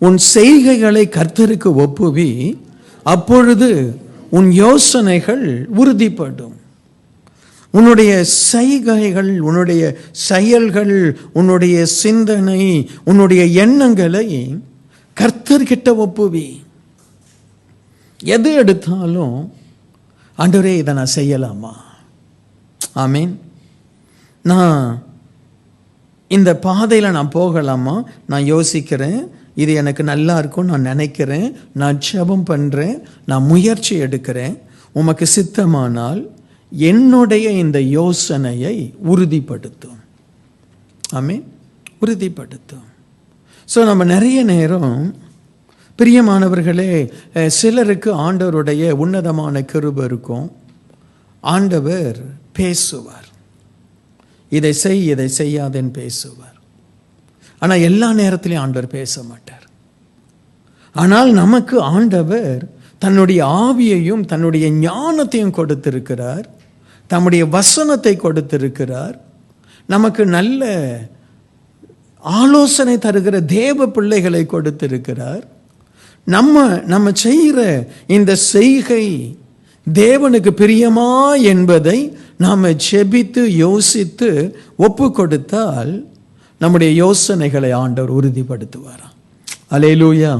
உன் செய்கைகளை கர்த்தருக்கு ஒப்புவி அப்பொழுது உன் யோசனைகள் உறுதிப்படும். உன்னுடைய செய்கைகள் உன்னுடைய செயல்கள் உன்னுடைய சிந்தனை உன்னுடைய எண்ணங்களை கர்த்தர்கிட்ட ஒப்புவி. எது எடுத்தாலும் ஆண்டவரே இதை நான் செய்யலாமா? ஆமீன். நான் இந்த பாதையில் நான் போகலாமா? நான் யோசிக்கிறேன். இது எனக்கு நல்லா இருக்கும் நான் நினைக்கிறேன் நான் ஜபம் பண்ணுறேன் நான் முயற்சி எடுக்கிறேன். உமக்கு சித்தமானால் என்னுடைய இந்த யோசனையை உறுதிப்படுத்தும். ஆமீன். உறுதிப்படுத்தும். ஸோ நம்ம நிறைய நேரம் பிரியமானவர்களே சிலருக்கு ஆண்டவருடைய உன்னதமான கிருபை இருக்கும். ஆண்டவர் பேசுவார். இதை செய் இதை செய்யாதேன்னு பேசுவார். ஆனால் எல்லா நேரத்திலையும் ஆண்டவர் பேச மாட்டார். ஆனால் நமக்கு ஆண்டவர் தன்னுடைய ஆவியையும் தன்னுடைய ஞானத்தையும் கொடுத்திருக்கிறார். தம்முடைய வசனத்தை கொடுத்திருக்கிறார். நமக்கு நல்ல ஆலோசனை தருகிற தேவ பிள்ளைகளை கொடுத்திருக்கிறார். நம்ம நம்ம செய்கிற இந்த செய்கை தேவனுக்கு பிரியமா என்பதை நாம் செபித்து யோசித்து ஒப்பு கொடுத்தால் நம்முடைய யோசனைகளை ஆண்டவர் உறுதிப்படுத்துவாராம் அலேலூயா